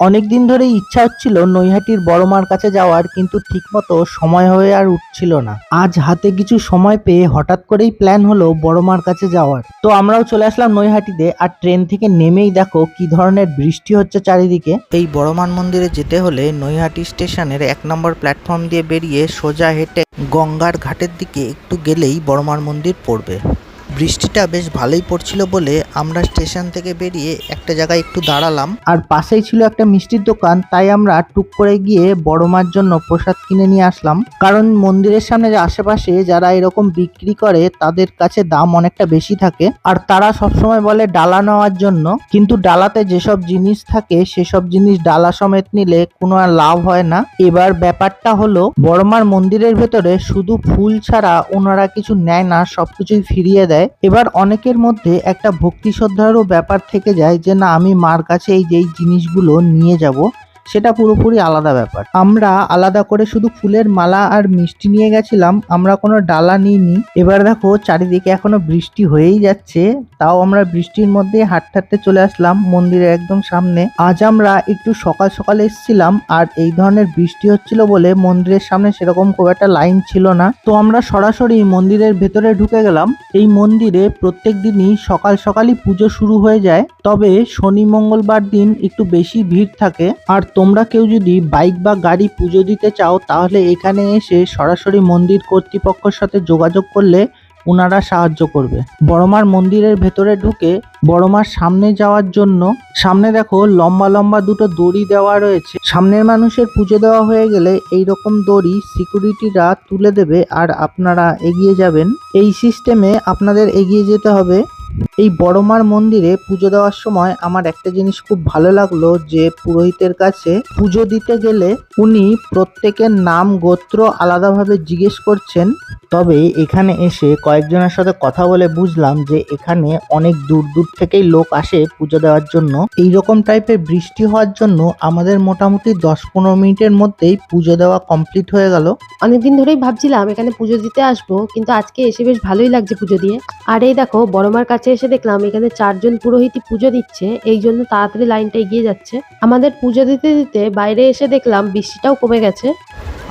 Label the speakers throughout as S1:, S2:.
S1: অনেক দিন ধরেই ইচ্ছা হচ্ছিল নৈহাটির বড় মার কাছে যাওয়ার, কিন্তু ঠিকমতো সময় হয়ে আর উঠছিল না। আজ হাতে কিছু সময় পেয়ে হঠাৎ করেই প্ল্যান হলো বড় মার কাছে যাওয়ার। তো আমরাও চলে আসলাম নৈহাটিতে আর ট্রেন থেকে নেমেই দেখো কি ধরনের বৃষ্টি হচ্ছে চারিদিকে।
S2: এই বড় মার মন্দিরে যেতে হলে নৈহাটি স্টেশনের এক নম্বর প্ল্যাটফর্ম দিয়ে বেরিয়ে সোজা হেঁটে গঙ্গার ঘাটের দিকে একটু গেলেই বড় মার মন্দির পড়বে। বৃষ্টিটা বেশ ভালোই পড়ছিল বলে আমরা স্টেশন থেকে বেরিয়ে একটা জায়গায় একটু দাঁড়ালাম।
S1: আর পাশেই ছিল একটা মিষ্টির দোকান, তাই আমরা টুক করে গিয়ে বড় মার জন্য প্রসাদ কিনে নিয়ে আসলাম। কারণ মন্দিরের সামনে যে আশেপাশে যারা এরকম বিক্রি করে, তাদের কাছে দাম অনেকটা বেশি থাকে। আর তারা সবসময় বলে ডালা নেওয়ার জন্য। কিন্তু ডালাতে যেসব জিনিস থাকে, সেসব জিনিস ডালা সমেত নিলে কোনো আর লাভ হয় না। এবার ব্যাপারটা হলো বড়মার মন্দিরের ভেতরে শুধু ফুল ছাড়া ওনারা কিছু নেয় না, সবকিছুই ফিরিয়ে দেয়। এবার অনেকের মধ্যে একটা ভক্তি শ্রদ্ধারও ব্যাপার থেকে যায় যে, না, আমি মার কাছে এই, যেই জিনিসগুলো নিয়ে যাব সেটা পুরোপুরি আলাদা ব্যাপার। আমরা আলাদা করে শুধু ফুলের মালা আর মিষ্টি নিয়ে গেছিলাম, আমরা কোনো ডালা নিইনি। এবার দেখো, চারিদিকে এখনও বৃষ্টি হয়েই যাচ্ছে, তাও আমরা বৃষ্টির মধ্যে হাঁটতে হাঁটতে চলে আসলাম মন্দিরের একদম সামনে। আজ আমরা একটু সকাল সকাল এসেছিলাম, আর এই ধরনের বৃষ্টি হচ্ছিল বলে মন্দিরের সামনে সেরকম খুব একটা লাইন ছিল না। তো আমরা সরাসরি মন্দিরের ভেতরে ঢুকে গেলাম। এই মন্দিরে প্রত্যেক দিনই সকাল সকালই পুজো শুরু হয়ে যায়, তবে শনি মঙ্গলবার দিন একটু বেশি ভিড় থাকে। আর তোমরা কেউ যদি বাইক বা গাড়ি পুজো দিতে চাও, তাহলে এখানে এসে সরাসরি মন্দির কর্তৃপক্ষের সাথে যোগাযোগ করলে ওনারা সাহায্য করবে। বড়মার মন্দিরের ভেতরে ঢুকে বড়মার সামনে যাওয়ার জন্য, সামনে দেখো লম্বা লম্বা দুটো দড়ি দেওয়া রয়েছে। সামনের মানুষের পুজো দেওয়া হয়ে গেলে এই রকম দড়ি সিকিউরিটিরা তুলে দেবে আর আপনারা এগিয়ে যাবেন। এই সিস্টেমে আপনাদের এগিয়ে যেতে হবে। এই বড়মার মন্দিরে পুজো দেওয়ার সময় আমার একটা জিনিস খুব ভালো লাগল যে পুরোহিতের কাছে পুজো দিতে গেলে উনি প্রত্যেকের নাম, গোত্র আলাদাভাবে জিজ্ঞেস করছেন। তবে এখানে এসে কয়েকজনের সাথে কথা বলে বুঝলাম যে এখানে অনেক দূর দূর থেকেই লোক আসে পুজো দেওয়ার জন্য। এই রকম টাইপের বৃষ্টি হওয়ার জন্য আমাদের মোটামুটি দশ পনেরো মিনিটের মধ্যেই পুজো দেওয়া কমপ্লিট হয়ে গেল।
S3: অনেকদিন ধরেই ভাবছিলাম এখানে পুজো দিতে আসব, কিন্তু আজকে এসে বেশ ভালোই লাগছে পুজো দিয়ে। আর এই দেখো বড়মার কাছে এসে দেখলাম এখানে চারজন পুরোহিতই পুজো দিচ্ছে এই জন্য তাড়াতাড়ি লাইনটা এগিয়ে যাচ্ছে। আমাদের পুজো দিতে দিতে বাইরে এসে দেখলাম বৃষ্টিটাও কমে গেছে।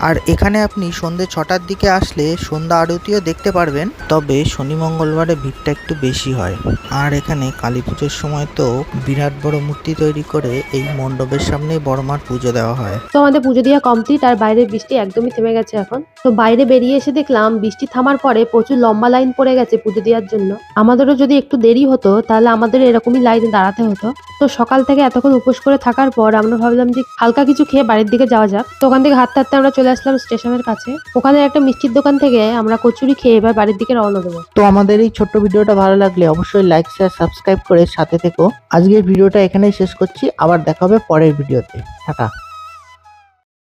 S2: আর এখানে আপনি সন্ধে ছটার দিকে আসলে সন্ধ্যা আরতিও দেখতে পারবেন তবে শনি মঙ্গলবারে ভিড়টা একটু বেশি হয়। আর এখানে কালী পুজোর সময় তো বিরাট বড় মূর্তি তৈরি করে এই মণ্ডপের সামনেই বড়মার পুজো দেওয়া হয়।
S3: তো আমাদের পুজো দেওয়া কমপ্লিট আর বাইরের বৃষ্টি একদমই থেমে গেছে এখন। তো বাইরে বেরিয়ে এসে দেখলাম বৃষ্টি থামার পরে প্রচুর লম্বা লাইন পড়ে গেছে পুজো দেওয়ার জন্য। আমাদেরও যদি একটু দেরি হতো, তাহলে আমাদের এরকমই লাইনে দাঁড়াতে হতো। তো সকাল থেকে এতক্ষণ উপোস করে থাকার পর আমরা ভাবলাম যে হালকা কিছু খেয়ে বাড়ির দিকে যাওয়া যাক। তো ওখান থেকে হাঁটতে হাঁটতে আমরা চলে আসলাম স্টেশনের কাছে। ওখানে একটা মিষ্টির দোকান থেকে আমরা কচুরি খেয়ে এবার বাড়ির দিকে রওনা দেবো।
S1: তো আমাদের এই ছোট্ট ভিডিওটা ভালো লাগলে অবশ্যই লাইক শেয়ার সাবস্ক্রাইব করে সাথে থেকো। আজকের ভিডিওটা এখানেই শেষ করছি। আবার দেখা হবে পরের ভিডিওতে। টাটা।